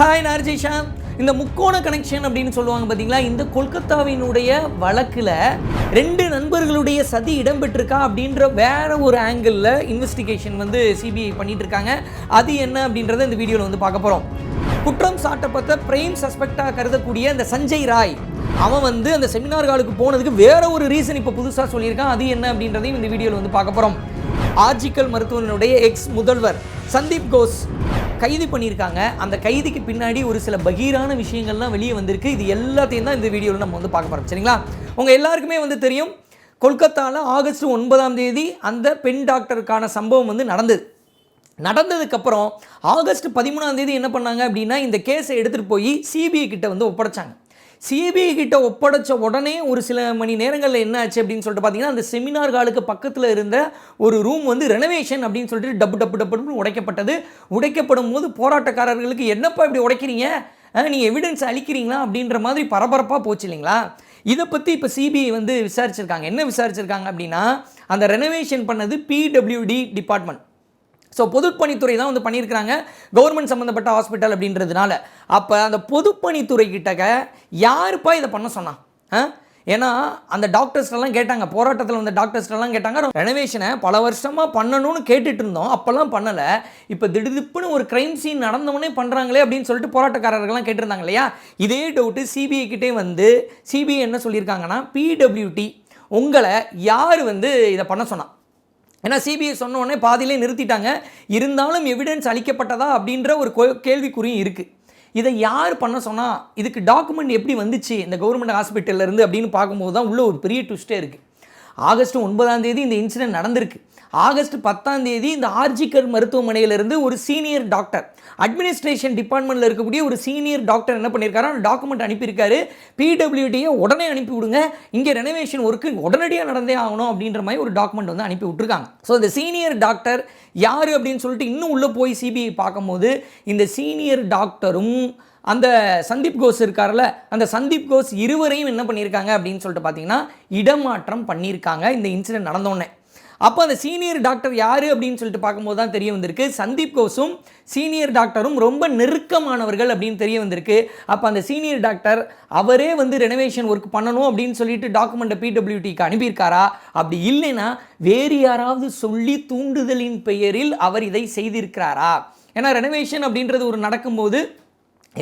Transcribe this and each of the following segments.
Hi நார்ஜிஷா இந்த முக்கோண connection அப்படின்னு சொல்லுவாங்க பார்த்தீங்களா இந்த கொல்கத்தாவினுடைய வழக்கில் ரெண்டு நண்பர்களுடைய சதி இடம்பெற்றிருக்கா அப்படின்ற வேற ஒரு ஆங்கிளில் இன்வெஸ்டிகேஷன் வந்து சிபிஐ பண்ணிட்டு இருக்காங்க அது என்ன அப்படின்றத இந்த வீடியோவில் வந்து பார்க்க போகிறோம் குற்றம் சாட்டப்பட்ட பிரைம் சஸ்பெக்டாக கருதக்கூடிய அந்த சஞ்சய் ராய் அவன் வந்து அந்த செமினார் காலுக்கு போனதுக்கு வேற ஒரு ரீசன் இப்போ புதுசாக சொல்லியிருக்கான். அது என்ன அப்படின்றதையும் இந்த வீடியோவில் வந்து பார்க்க போகிறோம் ஆர்ஜிக்கல் மருத்துவனுடைய எக்ஸ் முதல்வர் சந்தீப் கோஸ் கைது பண்ணியிருக்காங்க. அந்த கைதிக்கு பின்னாடி ஒரு சில பகீரான விஷயங்கள்லாம் வெளியே வந்திருக்கு. இது எல்லாத்தையும் தான் இந்த வீடியோவில் நம்ம வந்து பார்க்க போகிறோம் சரிங்களா? உங்கள் எல்லாருக்குமே வந்து தெரியும் கொல்கத்தாவில் ஆகஸ்ட் ஒன்பதாம் தேதி அந்த பெண் டாக்டருக்கான சம்பவம் வந்து நடந்தது. நடந்ததுக்கப்புறம் ஆகஸ்ட் பதிமூணாம் தேதி என்ன பண்ணாங்க அப்படின்னா இந்த கேஸை எடுத்துகிட்டு போய் சிபிஐ கிட்ட வந்து ஒப்படைச்சாங்க. சிபிஐ கிட்ட ஒப்படைச்ச உடனே ஒரு சில மணி நேரங்களில் என்ன ஆச்சு அப்படின்னு சொல்லிட்டு பார்த்தீங்கன்னா அந்த செமினார் ஹாலுக்கு பக்கத்தில் இருந்த ஒரு ரூம் வந்து ரெனோவேஷன் அப்படின்னு சொல்லிட்டு டப்பு டப்பு டப்புன்னு உடைக்கப்பட்டது. உடைக்கப்படும் போது போராட்டக்காரர்களுக்கு என்னப்பா இப்படி உடைக்கிறீங்க? நீங்கள் எவிடன்ஸ் அளிக்கிறீங்களா? அப்படின்ற மாதிரி பரபரப்பாக போச்சு இல்லைங்களா? இதை பற்றி இப்போ சிபிஐ வந்து விசாரிச்சிருக்காங்க. என்ன விசாரிச்சிருக்காங்க அப்படின்னா அந்த ரெனோவேஷன் பண்ணது பிடபிள்யூடி டிபார்ட்மெண்ட் ஸோ பொதுப்பணித்துறை தான் வந்து பண்ணியிருக்கிறாங்க. கவர்மெண்ட் சம்மந்தப்பட்ட ஹாஸ்பிட்டல் அப்படின்றதுனால. அப்போ அந்த பொதுப்பணித்துறை கிட்டக்க யாருப்பா இதை பண்ண சொன்னான் ஆ? ஏன்னா அந்த டாக்டர்ஸ்லாம் கேட்டாங்க. போராட்டத்தில் வந்த டாக்டர்ஸ்லாம் கேட்டாங்க. ரெனோவேஷனை பல வருஷமாக பண்ணணும்னு கேட்டுட்டு இருந்தோம். அப்போல்லாம் பண்ணலை. இப்போ திடுதிப்புன்னு ஒரு கிரைம் சீன் நடந்தவொடனே பண்ணுறாங்களே அப்படின்னு சொல்லிட்டு போராட்டக்காரர்கள்லாம் கேட்டிருந்தாங்க இல்லையா? இதே டவுட்டு சிபிஐ கிட்டே வந்து சிபிஐ என்ன சொல்லியிருக்காங்கன்னா பிடபிள்யூடி உங்களை யார் வந்து இதை பண்ண சொன்னான் ஏன்னா சிபிஐ சொன்னோடனே பாதியிலே நிறுத்திட்டாங்க. இருந்தாலும் எவிடன்ஸ் அளிக்கப்பட்டதா அப்படின்ற ஒரு கேள்விக்குறியும் இருக்குது இதை யார் பண்ண சொன்னால் இதுக்கு டாக்குமெண்ட் எப்படி வந்துச்சு இந்த கவர்மெண்ட் ஹாஸ்பிட்டல்லேருந்து அப்படின்னு பார்க்கும்போது தான் உள்ள ஒரு பெரிய ட்விஸ்ட்டே இருக்குது ஆகஸ்ட் ஒன்பதாம் தேதி இந்த இன்சிடென்ட் நடந்திருக்கு. ஆகஸ்ட் பத்தாம் தேதி இந்த ஆர்ஜிகர் மருத்துவமனையிலிருந்து ஒரு சீனியர் டாக்டர் அட்மினிஸ்ட்ரேஷன் டிபார்ட்மெண்ட்டில் இருக்கக்கூடிய ஒரு சீனியர் டாக்டர் என்ன பண்ணியிருக்காரு அந்த டாக்குமெண்ட் அனுப்பியிருக்காரு. பிடபிள்யூடியை உடனே அனுப்பி விடுங்க. இங்கே ரெனோவேஷன் ஒர்க்கு உடனடியாக நடந்தே ஆகணும் அப்படின்ற மாதிரி ஒரு டாக்குமெண்ட் வந்து அனுப்பி விட்டுருக்காங்க. ஸோ இந்த சீனியர் டாக்டர் யார் அப்படின்னு சொல்லிட்டு இன்னும் உள்ளே போய் சிபிஐ பார்க்கும்போது இந்த சீனியர் டாக்டரும் அந்த சந்தீப் கோஸ் இருக்கார்ல அந்த சந்தீப் கோஸ் இருவரையும் என்ன பண்ணியிருக்காங்க அப்படின்னு சொல்லிட்டு பார்த்தீங்கன்னா இடமாற்றம் பண்ணியிருக்காங்க இந்த இன்சிடென்ட் நடந்தோடனே. அப்போ அந்த சீனியர் டாக்டர் யார் அப்படின்னு சொல்லிட்டு பார்க்கும்போது தான் தெரிய வந்திருக்கு. சந்தீப் கோஸும் சீனியர் டாக்டரும் ரொம்ப நெருக்கமானவர்கள் அப்படின்னு தெரிய வந்திருக்கு. அப்போ அந்த சீனியர் டாக்டர் அவரே வந்து ரெனோவேஷன் ஒர்க் பண்ணணும் அப்படின்னு சொல்லிட்டு டாக்குமெண்ட்டை பிடபிள்யூடிக்கு அனுப்பியிருக்காரா? அப்படி இல்லைன்னா வேறு யாராவது சொல்லி தூண்டுதலின் பெயரில் அவர் இதை செய்திருக்கிறாரா? ஏன்னா ரெனோவேஷன் அப்படின்றது ஒரு நடக்கும்போது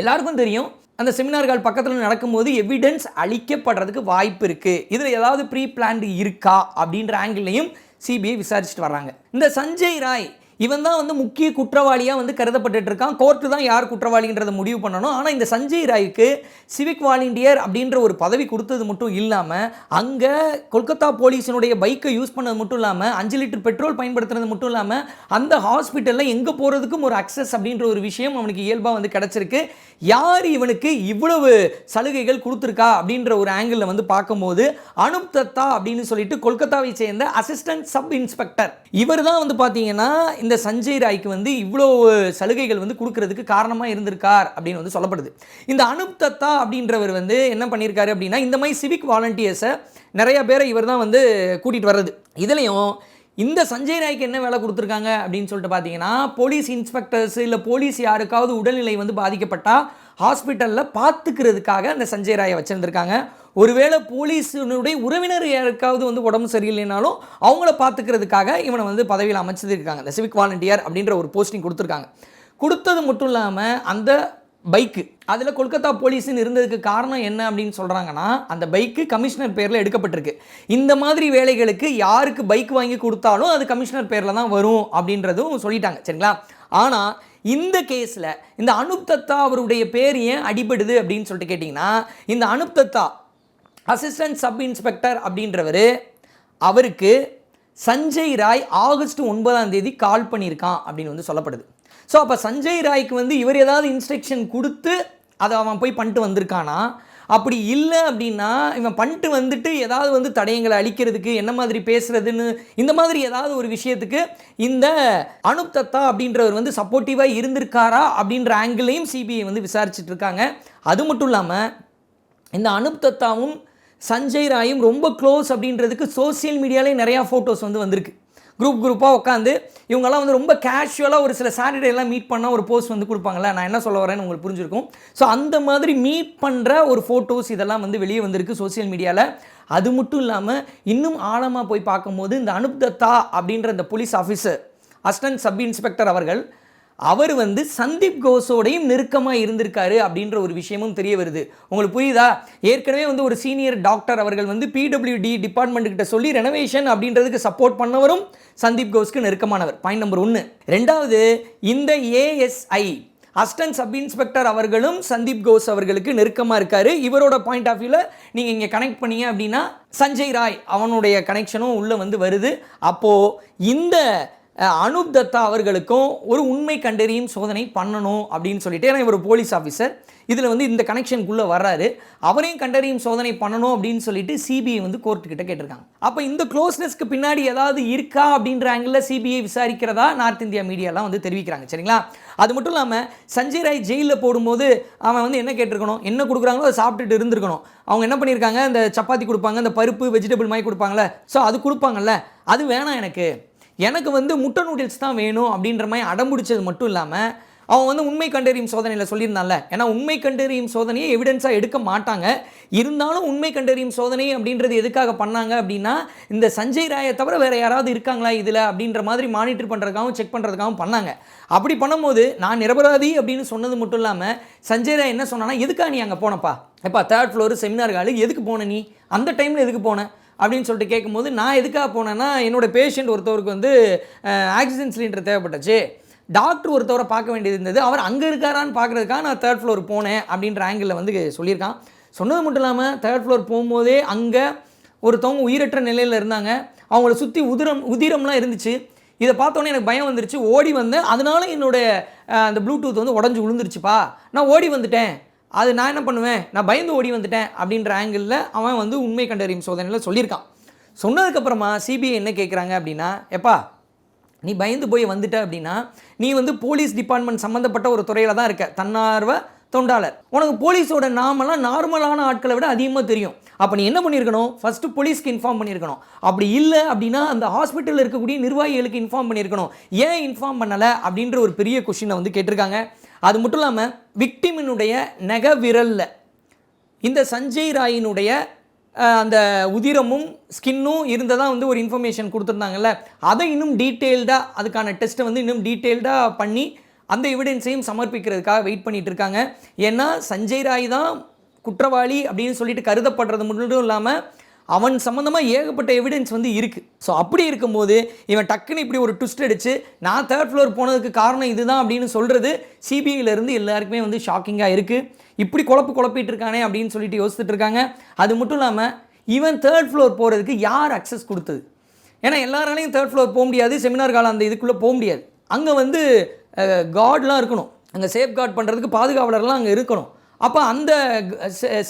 எல்லாருக்கும் தெரியும் அந்த செமினார்கள் பக்கத்தில் நடக்கும்போது எவிடன்ஸ் அளிக்கப்படுறதுக்கு வாய்ப்பு இருக்குது இதில் ஏதாவது ப்ரீ பிளான்டு இருக்கா? அப்படின்ற ஆங்கிள்லையும் சிபிஐ விசாரிச்சுட்டு வர்றாங்க. இந்த சஞ்சய் ராய் இவன் தான் வந்து முக்கிய குற்றவாளியாக வந்து கருதப்பட்டு இருக்கான். கோர்ட்டு தான் யார் குற்றவாளின்றதை முடிவு பண்ணணும். ஆனால் இந்த சஞ்சய் ராய்க்கு சிவிக் வாலண்டியர் அப்படின்ற ஒரு பதவி கொடுத்தது மட்டும் இல்லாமல் அங்கே கொல்கத்தா போலீஸினுடைய பைக்கை யூஸ் பண்ணது மட்டும் இல்லாமல் அஞ்சு லிட்டர் பெட்ரோல் பயன்படுத்துறது மட்டும் இல்லாமல் அந்த ஹாஸ்பிட்டலில் எங்கே போகிறதுக்கும் ஒரு அக்சஸ் அப்படின்ற ஒரு விஷயம் அவனுக்கு இயல்பாக வந்து கிடச்சிருக்கு. யார் இவனுக்கு இவ்வளவு சலுகைகள் கொடுத்துருக்கா அப்படின்ற ஒரு ஆங்கிளில் வந்து பார்க்கும்போது அனுப் தத்தா அப்படின்னு சொல்லிட்டு கொல்கத்தாவை சேர்ந்த அசிஸ்டன்ட் சப் இன்ஸ்பெக்டர் இவர் தான் வந்து பார்த்தீங்கன்னா இந்த சஞ்சய் ராய்க்கு வந்து இவ்வளோ சலுகைகள் வந்து கொடுக்கறதுக்கு காரணமாக இருந்திருக்கார் அப்படின்னு வந்து சொல்லப்படுது. இந்த அனுப் தத்தா அப்படின்றவர் வந்து என்ன பண்ணியிருக்காரு அப்படின்னா இந்த மாதிரி சிவிக் வாலண்டியர்ஸை நிறைய பேரை இவர் தான் வந்து கூட்டிகிட்டு வர்றது. இதுலேயும் இந்த சஞ்சய் ராய்க்கு என்ன வேலை கொடுத்துருக்காங்க அப்படின்னு சொல்லிட்டு பார்த்தீங்கன்னா போலீஸ் இன்ஸ்பெக்டர்ஸ் இல்லை போலீஸ் யாருக்காவது உடல்நிலை வந்து பாதிக்கப்பட்டால் ஹாஸ்பிட்டலில் பார்த்துக்கிறதுக்காக அந்த சஞ்சய் ராயை வச்சுருந்துருக்காங்க. ஒருவேளை போலீஸினுடைய உறவினர் யாருக்காவது வந்து உடம்பு சரியில்லைனாலும் அவங்கள பார்த்துக்கிறதுக்காக இவனை வந்து பதவியில் அமைச்சிருக்காங்க இந்த சிவிக் வாலண்டியர் அப்படின்ற ஒரு போஸ்டிங் கொடுத்துருக்காங்க. கொடுத்தது மட்டும் இல்லாமல் அந்த பைக்கு அதில் கொல்கத்தா போலீஸ்னு இருந்ததுக்கு காரணம் என்ன அப்படின்னு சொல்கிறாங்கன்னா அந்த பைக்கு கமிஷனர் பேரில் எடுக்கப்பட்டிருக்கு. இந்த மாதிரி வேலைகளுக்கு யாருக்கு பைக் வாங்கி கொடுத்தாலும் அது கமிஷனர் பேரில் தான் வரும் அப்படின்றதும் சொல்லிட்டாங்க. சரிங்களா? ஆனால் இந்த கேஸில் இந்த அனுப் தத்தா அவருடைய பேர் ஏன் அடிபடுது அப்படின்னு சொல்லிட்டு கேட்டிங்கன்னா இந்த Anup Datta assistant sub inspector அப்படின்றவர் அவருக்கு சஞ்சய் ராய் ஆகஸ்ட் ஒன்பதாம் தேதி கால் பண்ணியிருக்கான் அப்படின்னு வந்து சொல்லப்படுது. ஸோ அப்போ சஞ்சய் ராய்க்கு வந்து இவர் ஏதாவது இன்ஸ்ட்ரக்ஷன் கொடுத்து அதை அவன் போய் பண்ணிட்டு வந்திருக்கானா? அப்படி இல்லை அப்படின்னா இவன் பண்ணிட்டு வந்துட்டு ஏதாவது வந்து தடயங்களை அழிக்கிறதுக்கு என்ன மாதிரி பேசுறதுன்னு இந்த மாதிரி ஏதாவது ஒரு விஷயத்துக்கு இந்த அனுப் தத்தா அப்படின்றவர் வந்து சப்போர்ட்டிவாக இருந்திருக்காரா அப்படின்ற ஆங்கிளையும் சிபிஐ வந்து விசாரிச்சுட்டு இருக்காங்க. அது மட்டும் இல்லாமல் இந்த அனுப் தத்தாவும் சஞ்சய் ராயும் ரொம்ப க்ளோஸ் அப்படின்றதுக்கு சோஷியல் மீடியாலே நிறையா ஃபோட்டோஸ் வந்து வந்திருக்கு. குரூப் குரூப்பாக உட்காந்து இவங்கெல்லாம் வந்து ரொம்ப கேஷுவலாக ஒரு சில சாட்டர்டேலாம் மீட் பண்ணால் ஒரு போஸ்ட் வந்து கொடுப்பாங்கல்ல நான் என்ன சொல்ல வரேன்னு உங்களுக்கு புரிஞ்சிருக்கும். ஸோ அந்த மாதிரி மீட் பண்ணுற ஒரு ஃபோட்டோஸ் இதெல்லாம் வந்து வெளியே வந்திருக்கு சோஷியல் மீடியாவில் அது மட்டும் இல்லாமல் இன்னும் ஆழமாக போய் பார்க்கும்போது இந்த அனுப் தத்தா அப்படின்ற இந்த police officer assistant sub inspector அவர்கள் அவர் வந்து சந்தீப் கோஸோடையும் நெருக்கமாக இருந்திருக்காரு அப்படின்ற ஒரு விஷயமும் தெரிய வருது. உங்களுக்கு புரியுதா? ஏற்கனவே வந்து ஒரு சீனியர் டாக்டர் அவர்கள் வந்து பிடபிள்யூடி டிபார்ட்மெண்ட் கிட்ட சொல்லி ரெனோவேஷன் அப்படின்றதுக்கு சப்போர்ட் பண்ணவரும் சந்தீப் கோஸ்க்கு நெருக்கமானவர். பாயிண்ட் நம்பர் ஒன்று ரெண்டாவது இந்த ஏஎஸ்ஐ அஸ்டன் சப் இன்ஸ்பெக்டர் அவர்களும் சந்தீப் கோஸ் அவர்களுக்கு நெருக்கமாக இருக்காரு. இவரோட பாயிண்ட் ஆஃப் வியூவில் நீங்கள் இங்கே கனெக்ட் பண்ணீங்க அப்படின்னா சஞ்சய் ராய் அவனுடைய கனெக்ஷனும் உள்ளே வந்து வருது. அப்போது இந்த அனுப் தத்தா அவர்களுக்கும் ஒரு உண்மை கண்டறியும் சோதனை பண்ணணும் அப்படின்னு சொல்லிட்டு ஏன்னா இவர் போலீஸ் ஆஃபீஸர் இதில் வந்து இந்த கனெக்ஷனுக்குள்ளே வர்றாரு. அவரையும் கண்டறியும் சோதனை பண்ணணும் அப்படின்னு சொல்லிட்டு சிபிஐ வந்து கோர்ட்டுக்கிட்ட கேட்டிருக்காங்க. அப்போ இந்த க்ளோஸ்னஸ்க்கு பின்னாடி ஏதாவது இருக்கா அப்படின்ற ஆங்கிளில் சிபிஐ விசாரிக்கிறதா நார்த் இந்தியா மீடியாலாம் வந்து தெரிவிக்கிறாங்க. சரிங்களா? அது மட்டும் இல்லாமல் சஞ்சய் ராய் ஜெயிலில் போடும்போது அவன் வந்து என்ன கேட்டிருக்கணும்? என்ன கொடுக்குறாங்களோ அதை சாப்பிட்டுட்டு இருந்திருக்கணும். அவங்க என்ன பண்ணியிருக்காங்க? இந்த சப்பாத்தி கொடுப்பாங்க இந்த பருப்பு வெஜிடபிள் மாதிரி கொடுப்பாங்கல்ல. ஸோ அது கொடுப்பாங்கல்ல. அது வேணாம் எனக்கு. எனக்கு வந்து முட்டை நூடுல்ஸ் தான் வேணும் அப்படின்ற மாதிரி அடம்பிடிச்சது மட்டும் இல்லாமல் அவன் வந்து உண்மை கண்டறியும் சோதனையில் சொல்லியிருந்தான்ல. ஏன்னா உண்மை கண்டறியும் சோதனையை எவிடன்ஸாக எடுக்க மாட்டாங்க. இருந்தாலும் உண்மை கண்டறியும் சோதனை அப்படின்றது எதுக்காக பண்ணாங்க அப்படின்னா இந்த சஞ்சய் ராயை தவிர வேறு யாராவது இருக்காங்களா இதில் அப்படின்ற மாதிரி மானிட்டர் பண்ணுறதுக்காகவும் செக் பண்ணுறதுக்காகவும் பண்ணாங்க. அப்படி பண்ணும்போது நான் நிரபராதி அப்படின்னு சொன்னது மட்டும் இல்லாமல் சஞ்சய் ராய் என்ன சொன்னான்னா எதுக்காக நீ அங்கே போனப்பா? எப்பா தேர்ட் ஃப்ளோரு செமினார் காலு எதுக்கு போன நீ? அந்த டைமில் எதுக்கு போன? அப்படின்னு சொல்லிட்டு கேட்கும்போது நான் எதுக்காக போனேன்னா என்னோட பேஷண்ட் ஒருத்தவருக்கு வந்து ஆக்சிஜன் சிலிண்டர் தேவைப்பட்டுச்சு. டாக்டர் ஒருத்தவரை பார்க்க வேண்டியது இருந்தது. அவர் அங்கே இருக்காரான்னு பார்க்குறதுக்காக நான் தேர்ட் ஃப்ளோர் போனேன் அப்படின்ற ஆங்கிளில் வந்து சொல்லியிருக்கான். சொன்னது மட்டும் இல்லாமல் தேர்ட் ஃப்ளோர் போகும்போதே அங்கே ஒருத்தவங்க உயிரற்ற நிலையில் இருந்தாங்க. அவங்கள சுற்றி உதிரம் உதிரம்லாம் இருந்துச்சு. இதை பார்த்தோன்னே எனக்கு பயம் வந்துருச்சு. ஓடி வந்தேன். அதனால என்னுடைய அந்த ப்ளூடூத் வந்து உடஞ்சி விழுந்துருச்சுப்பா. நான் ஓடி வந்துட்டேன். அது நான் என்ன பண்ணுவேன்? நான் பயந்து ஓடி வந்துட்டேன் அப்படின்ற ஆங்கிளில் அவன் வந்து உண்மை கண்டறியும் சோதனையில் சொல்லியிருக்கான். சொன்னதுக்கப்புறமா சிபிஐ என்ன கேட்குறாங்க அப்படின்னா எப்பா நீ பயந்து போய் வந்துட்ட அப்படின்னா நீ வந்து போலீஸ் டிபார்ட்மெண்ட் சம்மந்தப்பட்ட ஒரு துறையில் தான் இருக்க. தன்னார்வ தொண்டாளர். உனக்கு போலீஸோட நாமெல்லாம் நார்மலான ஆட்களை விட அதிகமாக தெரியும். அப்போ நீ என்ன பண்ணியிருக்கணும்? ஃபஸ்ட்டு போலீஸ்க்கு இன்ஃபார்ம் பண்ணியிருக்கணும். அப்படி இல்லை அப்படின்னா அந்த ஹாஸ்பிட்டலில் இருக்கக்கூடிய நிர்வாகிகளுக்கு இன்ஃபார்ம் பண்ணியிருக்கணும். ஏன் இன்ஃபார்ம் பண்ணலை? அப்படின்ற ஒரு பெரிய கொஷினை வந்து கேட்டிருக்காங்க. அது மட்டும் இல்லாமல் விக்டிமினுடைய நெக விரலில். இந்த சஞ்சய் ராயினுடைய அந்த உதிரமும் ஸ்கின்னும் இருந்ததாக வந்து ஒரு இன்ஃபர்மேஷன் கொடுத்துருந்தாங்கல்ல. அதை இன்னும் டீட்டெயில்டாக அதுக்கான டெஸ்ட்டை வந்து இன்னும் டீட்டெயில்டாக பண்ணி அந்த எவிடன்ஸையும் சமர்ப்பிக்கிறதுக்காக வெயிட் பண்ணிட்டு இருக்காங்க. ஏன்னா சஞ்சய் ராய் தான் குற்றவாளி அப்படின்னு சொல்லிட்டு கருதப்படுறது மட்டும் இல்லாமல் அவன் சம்மந்தமாக ஏகப்பட்ட எவிடன்ஸ் வந்து இருக்குது ஸோ அப்படி இருக்கும்போது இவன் டக்குன்னு இப்படி ஒரு ட்விஸ்ட் அடிச்சு நான் தேர்ட் ஃப்ளோர் போனதுக்கு காரணம் இதுதான் அப்படின்னு சொல்கிறது சிபிஐலேருந்து எல்லாருக்குமே வந்து ஷாக்கிங்காக இருக்குது இப்படி குழப்பு குழப்பிட்டு இருக்கானே அப்படின்னு சொல்லிட்டு யோசிச்சுட்டு இருக்காங்க. அது மட்டும் இல்லாமல் இவன் தேர்ட் ஃப்ளோர் போகிறதுக்கு யார் அக்சஸ் கொடுத்தது? ஏன்னா எல்லாராலையும் தேர்ட் ஃப்ளோர் போக முடியாது செமினார் காலம் அந்த இதுக்குள்ளே போக முடியாது. அங்கே வந்து கார்ட்லாம் இருக்கணும். அங்கே சேஃப் கார்ட் பண்ணுறதுக்கு பாதுகாவலர்லாம் அங்கே இருக்கணும். அப்போ அந்த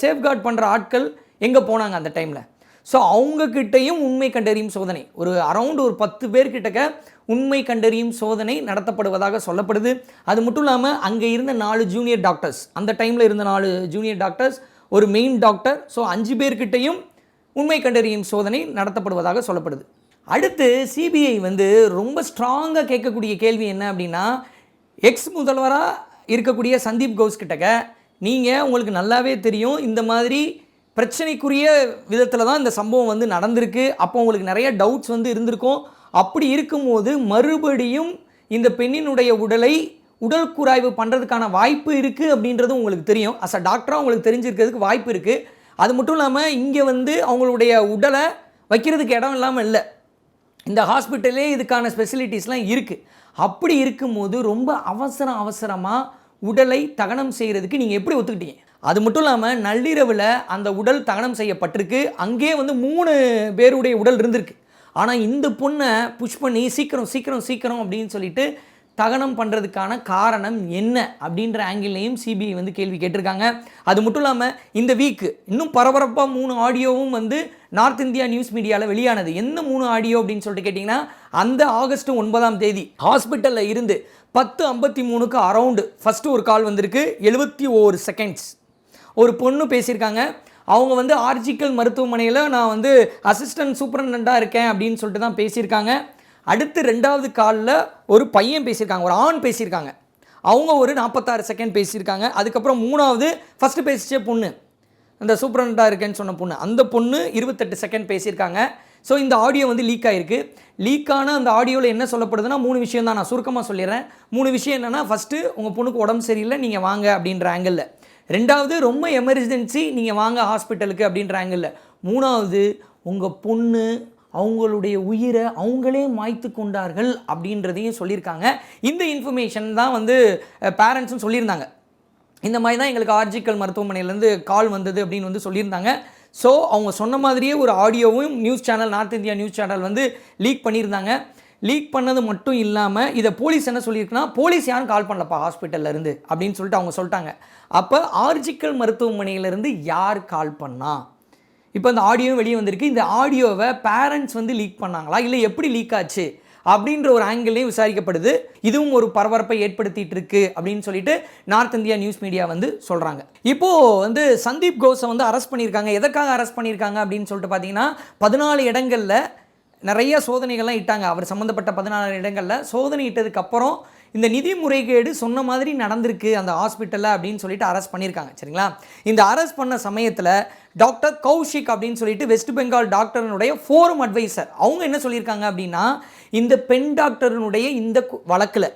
சேஃப் கார்ட் பண்ணுற ஆட்கள் எங்கே போனாங்க அந்த டைமில் ஸோ அவங்கக்கிட்டையும் உண்மை கண்டறியும் சோதனை. ஒரு அரவுண்ட் ஒரு பத்து பேர்கிட்டக்க உண்மை கண்டறியும் சோதனை நடத்தப்படுவதாக சொல்லப்படுது. அது மட்டும் இல்லாமல் அங்கே இருந்த நாலு ஜூனியர் டாக்டர்ஸ் அந்த டைமில் இருந்த நாலு ஜூனியர் டாக்டர்ஸ் ஒரு மெயின் டாக்டர் ஸோ அஞ்சு பேர்கிட்டையும் உண்மை கண்டறியும் சோதனை நடத்தப்படுவதாக சொல்லப்படுது. அடுத்து சிபிஐ வந்து ரொம்ப ஸ்ட்ராங்காக கேட்கக்கூடிய கேள்வி என்ன அப்படின்னா எக்ஸ் முதல்வராக இருக்கக்கூடிய சந்தீப் கவுஸ் கிட்டக்க நீங்கள் உங்களுக்கு நல்லாவே தெரியும் இந்த மாதிரி பிரச்சனைக்குரிய விதத்தில் தான் இந்த சம்பவம் வந்து நடந்திருக்கு. அப்போ உங்களுக்கு நிறைய டவுட்ஸ் வந்து இருந்திருக்கும். அப்படி இருக்கும்போது மறுபடியும் இந்த பெண்ணினுடைய உடலை உடல் கூராய்வு பண்ணுறதுக்கான வாய்ப்பு இருக்குது அப்படின்றது உங்களுக்கு தெரியும். அஸ் அ டாக்டராக உங்களுக்கு தெரிஞ்சிருக்கிறதுக்கு வாய்ப்பு இருக்குது அது மட்டும் இல்லாமல் இங்கே வந்து அவங்களுடைய உடலை வைக்கிறதுக்கு இடம் இல்லாமல் இல்லை. இந்த ஹாஸ்பிட்டலே இதுக்கான ஸ்பெசிலிட்டிஸ்லாம் இருக்குது அப்படி இருக்கும்போது ரொம்ப அவசர அவசரமாக உடலை தகனம் செய்கிறதுக்கு நீங்கள் எப்படி ஒத்துக்கிட்டீங்க? அது மட்டும் இல்லாமல் நள்ளிரவில் அந்த உடல் தகனம் செய்யப்பட்டிருக்கு. அங்கே வந்து மூணு பேருடைய உடல் இருந்திருக்கு. ஆனால் இந்த பொண்ணை புஷ் பண்ணி சீக்கிரம் சீக்கிரம் சீக்கிரம் அப்படின்னு சொல்லிட்டு தகனம் பண்ணுறதுக்கான காரணம் என்ன? அப்படின்ற ஆங்கிள்லையும் சிபிஐ வந்து கேள்வி கேட்டிருக்காங்க. அது மட்டும் இல்லாமல் இந்த வீக்கு இன்னும் பரபரப்பாக மூணு ஆடியோவும் வந்து நார்த் இந்தியா நியூஸ் மீடியாவில் வெளியானது. என்ன மூணு ஆடியோ அப்படின்னு சொல்லிட்டு கேட்டிங்கன்னா அந்த ஆகஸ்ட் ஒன்பதாம் தேதி ஹாஸ்பிட்டலில் இருந்து பத்து ஐம்பத்தி மூணுக்கு அரவுண்டு ஃபஸ்ட்டு ஒரு கால் வந்திருக்கு. எழுபத்தி ஓரு செகண்ட்ஸ் ஒரு பொண்ணு பேசியிருக்காங்க. அவங்க வந்து ஆர்ஜிக்கல் மருத்துவமனையில் நான் வந்து அசிஸ்டன்ட் சூப்பரண்டாக இருக்கேன் அப்படின்னு சொல்லிட்டு தான் பேசியிருக்காங்க. அடுத்து ரெண்டாவது காலில் ஒரு பையன் பேசியிருக்காங்க. ஒரு ஆண் பேசியிருக்காங்க. அவங்க ஒரு நாற்பத்தாறு செகண்ட் பேசியிருக்காங்க. அதுக்கப்புறம் மூணாவது ஃபஸ்ட்டு பேசிச்சே பொண்ணு அந்த சூப்பரண்டாக இருக்கேன்னு சொன்ன பொண்ணு அந்த பொண்ணு இருபத்தெட்டு செகண்ட் பேசியிருக்காங்க. ஸோ இந்த ஆடியோ வந்து லீக் ஆகிருக்கு லீக்கான அந்த ஆடியோவில் என்ன சொல்லப்படுதுன்னா மூணு விஷயம் தான் நான் சுருக்கமாக சொல்லிடுறேன். மூணு விஷயம் என்னென்னா ஃபஸ்ட்டு உங்கள் பொண்ணுக்கு உடம்பு சரியில்லை நீங்கள் வாங்க அப்படின்ற ஆங்கிளில் ரெண்டாவது ரொம்ப எமர்ஜென்சி நீங்கள் வாங்க ஹாஸ்பிட்டலுக்கு அப்படின்றாங்கல்ல மூணாவது உங்கள் பொண்ணு அவங்களுடைய உயிரை அவங்களே மாய்த்து கொண்டார்கள் அப்படின்றதையும் சொல்லியிருக்காங்க. இந்த இன்ஃபர்மேஷன் தான் வந்து பேரண்ட்ஸும் சொல்லியிருந்தாங்க. இந்த மாதிரி தான் எங்களுக்கு ஆர்ஜிக்கல் மருத்துவமனையிலேருந்து கால் வந்தது அப்படின்னு வந்து சொல்லியிருந்தாங்க. ஸோ அவங்க சொன்ன மாதிரியே ஒரு ஆடியோவும் news channel north India news channel வந்து லீக் பண்ணியிருந்தாங்க. லீக் பண்ணது மட்டும் இல்லாமல் இதை போலீஸ் என்ன சொல்லியிருக்குன்னா போலீஸ் யாரும் கால் பண்ணலப்பா ஹாஸ்பிட்டல்லேருந்து அப்படின்னு சொல்லிட்டு அவங்க சொல்லிட்டாங்க. அப்போ ஆர்ஜிக்கல் மருத்துவமனையிலேருந்து யார் கால் பண்ணா? இப்போ இந்த ஆடியோ வெளியே வந்திருக்கு. இந்த ஆடியோவை பேரண்ட்ஸ் வந்து லீக் பண்ணாங்களா? இல்லை எப்படி லீக் ஆச்சு? அப்படின்ற ஒரு ஆங்கிள்லையும் விசாரிக்கப்படுது. இதுவும் ஒரு பரபரப்பை ஏற்படுத்திட்டு இருக்கு அப்படின்னு சொல்லிட்டு நார்த் இந்தியா நியூஸ் மீடியா வந்து சொல்கிறாங்க இப்போ வந்து சந்தீப் கோஸை வந்து அரெஸ்ட் பண்ணியிருக்காங்க. எதற்காக அரெஸ்ட் பண்ணியிருக்காங்க அப்படின்னு சொல்லிட்டு பார்த்தீங்கன்னா பதினாலு இடங்களில் நிறைய சோதனைகள்லாம் இட்டாங்க. அவர் சம்மந்தப்பட்ட பதினாலு இடங்களில் சோதனை இட்டதுக்கப்புறம் இந்த நிதி முறைகேடு சொன்ன மாதிரி நடந்திருக்கு அந்த ஹாஸ்பிட்டலில் அப்படின்னு சொல்லிட்டு அரெஸ்ட் பண்ணியிருக்காங்க. சரிங்களா? இந்த அரெஸ்ட் பண்ண சமயத்தில் டாக்டர் கௌஷிக் அப்படின்னு சொல்லிட்டு வெஸ்ட் பெங்கால் டாக்டர்னுடைய ஃபோரம் அட்வைசர். அவங்க என்ன சொல்லியிருக்காங்க அப்படின்னா இந்த பெண் டாக்டர்னுடைய இந்த வழக்கில்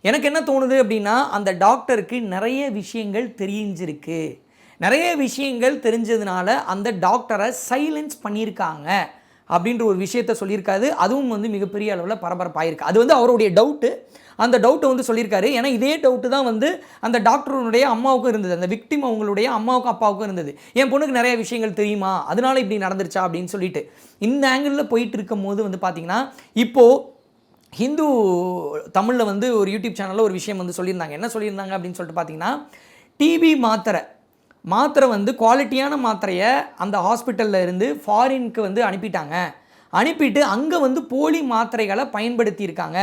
எனக்கு என்ன தோணுது அப்படின்னா அந்த டாக்டருக்கு நிறைய விஷயங்கள் தெரிஞ்சிருக்கு. நிறைய விஷயங்கள் தெரிஞ்சதுனால அந்த டாக்டரை சைலன்ஸ் பண்ணியிருக்காங்க. அப்படின்ற ஒரு விஷயத்த சொல்லியிருக்காரு. அதுவும் வந்து மிகப்பெரிய அளவில் பரபரப்பாயிருக்கு. அது வந்து அவருடைய டவுட்டு அந்த டவுட்டை வந்து சொல்லியிருக்காரு. ஏன்னா இதே டவுட்டு தான் வந்து அந்த டாக்டருடைய அம்மாவுக்கும் இருந்தது. அந்த விக்டிம் அவங்களுடைய அம்மாவுக்கும் அப்பாவுக்கும் இருந்தது. என் பொண்ணுக்கு நிறைய விஷயங்கள் தெரியுமா? அதனால இப்படி நடந்துருச்சா? அப்படின்னு சொல்லிட்டு. இந்த ஆங்கிளில் போயிட்டு இருக்கும் போது வந்து பார்த்தீங்கன்னா இப்போது ஹிந்து தமிழில் வந்து ஒரு யூடியூப் சேனலில் ஒரு விஷயம் வந்து சொல்லியிருந்தாங்க. என்ன சொல்லியிருந்தாங்க அப்படின்னு சொல்லிட்டு பார்த்தீங்கன்னா டிபி மாத்திரை மாத்திரை வந்து குவாலிட்டியான மாத்திரையை அந்த ஹாஸ்பிட்டலில் இருந்து ஃபாரினுக்கு வந்து அனுப்பிட்டாங்க. அனுப்பிட்டு அங்கே வந்து போலி மாத்திரைகளை பயன்படுத்தியிருக்காங்க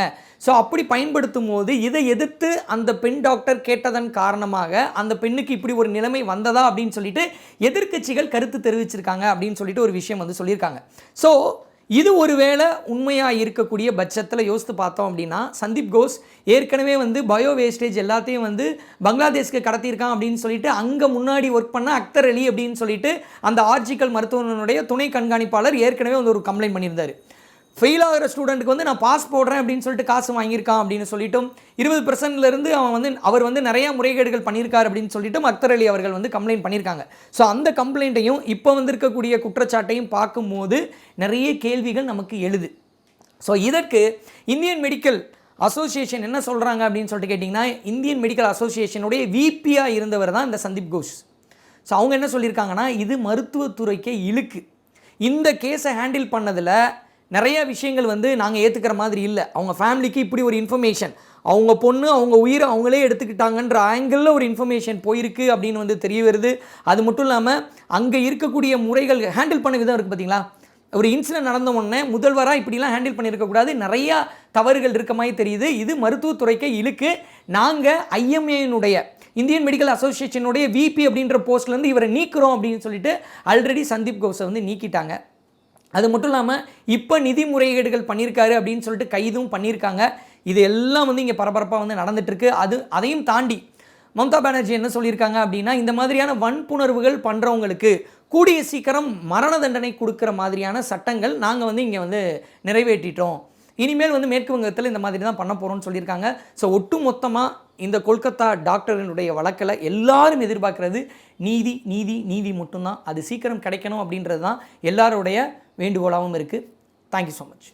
ஸோ அப்படி பயன்படுத்தும் போது இதை எதிர்த்து அந்த பெண் டாக்டர் கேட்டதன் காரணமாக அந்த பெண்ணுக்கு இப்படி ஒரு நிலைமை வந்ததா அப்படின்னு சொல்லிட்டு எதிர்க்கட்சிகள் கருத்து தெரிவிச்சிருக்காங்க அப்படின்னு சொல்லிட்டு ஒரு விஷயம் வந்து சொல்லியிருக்காங்க. ஸோ இது ஒருவேளை உண்மையாக இருக்கக்கூடிய பட்சத்தில் யோசித்து பார்த்தோம் அப்படின்னா சந்தீப் கோஸ் ஏற்கனவே வந்து பயோ வேஸ்டேஜ் எல்லாத்தையும் வந்து பங்களாதேஷ்க்கு கடத்தியிருக்கான் அப்படின்னு சொல்லிட்டு அங்கே முன்னாடி ஒர்க் பண்ண அக்தர் அலி அப்படின்னு சொல்லிட்டு அந்த ஆர்ஜிக்கல் மருத்துவனுடைய துணை கண்காணிப்பாளர் ஏற்கனவே வந்து ஒரு கம்ப்ளைண்ட் பண்ணியிருந்தார். ஃபெயில் ஆகிற ஸ்டூடெண்ட்டுக்கு வந்து நான் பாஸ் போடுறேன் அப்படின்னு சொல்லிட்டு காசு வாங்கியிருக்கான் அப்படின்னு சொல்லிட்டும் இருபது பர்சன்ட்லேருந்து அவன் வந்து அவர் வந்து நிறையா முறைகேடுகள் பண்ணியிருக்காரு அப்படின்னு சொல்லிட்டு அக்தர் அலி அவர்கள் வந்து கம்ப்ளைண்ட் பண்ணியிருக்காங்க. ஸோ அந்த கம்ப்ளைண்ட்டையும் இப்போ வந்திருக்கக்கூடிய குற்றச்சாட்டையும் பார்க்கும்போது நிறைய கேள்விகள் நமக்கு எழுது. ஸோ இதற்கு இந்தியன் மெடிக்கல் அசோசியேஷன் என்ன சொல்கிறாங்க அப்படின்னு சொல்லிட்டு கேட்டிங்கன்னா இந்தியன் மெடிக்கல் அசோசியேஷனுடைய விபியாக இருந்தவர் தான் இந்த சந்தீப் கோஷ். ஸோ அவங்க என்ன சொல்லியிருக்காங்கன்னா இது மருத்துவத்துறைக்கே இழுக்கு. இந்த கேஸை ஹேண்டில் பண்ணதில் நிறைய விஷயங்கள் வந்து நாங்கள் ஏற்றுக்கிற மாதிரி இல்லை. அவங்க ஃபேமிலிக்கு இப்படி ஒரு இன்ஃபர்மேஷன் அவங்க பொண்ணு அவங்க உயிரை அவங்களே எடுத்துக்கிட்டாங்கன்ற ஆங்கிளில் ஒரு இன்ஃபர்மேஷன் போயிருக்கு அப்படின்னு வந்து தெரிய வருது. அது மட்டும் இல்லாமல் அங்கே இருக்கக்கூடிய முறைகள் ஹேண்டில் பண்ண விதம் இருக்குது பார்த்தீங்களா ஒரு இன்சிடென்ட் நடந்த உடனே முதல்வராக இப்படிலாம் ஹேண்டில் பண்ணியிருக்கக்கூடாது நிறையா தவறுகள் இருக்க மாதிரி தெரியுது. இது மருத்துவத்துறைக்கு இழுக்கு. நாங்கள் ஐஎம்ஏனுடைய இந்தியன் மெடிக்கல் அசோசியேஷனுடைய விபி அப்படின்ற போஸ்ட்லேருந்து இவரை நீக்கிறோம் அப்படின்னு சொல்லிட்டு ஆல்ரெடி சந்தீப் கோஸை வந்து நீக்கிட்டாங்க. அது மட்டும் இல்லாமல் இப்போ நிதி முறைகேடுகள் பண்ணியிருக்காரு அப்படின்னு சொல்லிட்டு கைதும் பண்ணியிருக்காங்க இது எல்லாம் வந்து இங்கே பரபரப்பாக வந்து நடந்துட்டுருக்கு. அது அதையும் தாண்டி மம்தா பானர்ஜி என்ன சொல்லியிருக்காங்க அப்படின்னா இந்த மாதிரியான வன்புணர்வுகள் பண்ணுறவங்களுக்கு கூடிய சீக்கிரம் மரண தண்டனை கொடுக்குற மாதிரியான சட்டங்கள் நாங்கள் வந்து இங்கே வந்து நிறைவேற்றிட்டோம். இனிமேல் வந்து மேற்கு வங்கத்தில் இந்த மாதிரி தான் பண்ண போகிறோம்னு சொல்லியிருக்காங்க. ஸோ ஒட்டு மொத்தமாக இந்த கொல்கத்தா டாக்டரினுடைய வழக்கில் எல்லாரும் எதிர்பார்க்குறது நீதி நீதி நீதி மட்டும்தான். அது சீக்கிரம் கிடைக்கணும் அப்படின்றது தான் எல்லாருடைய வேண்டுகோளாகவும் இருக்குது தேங்க்யூ ஸோ மச்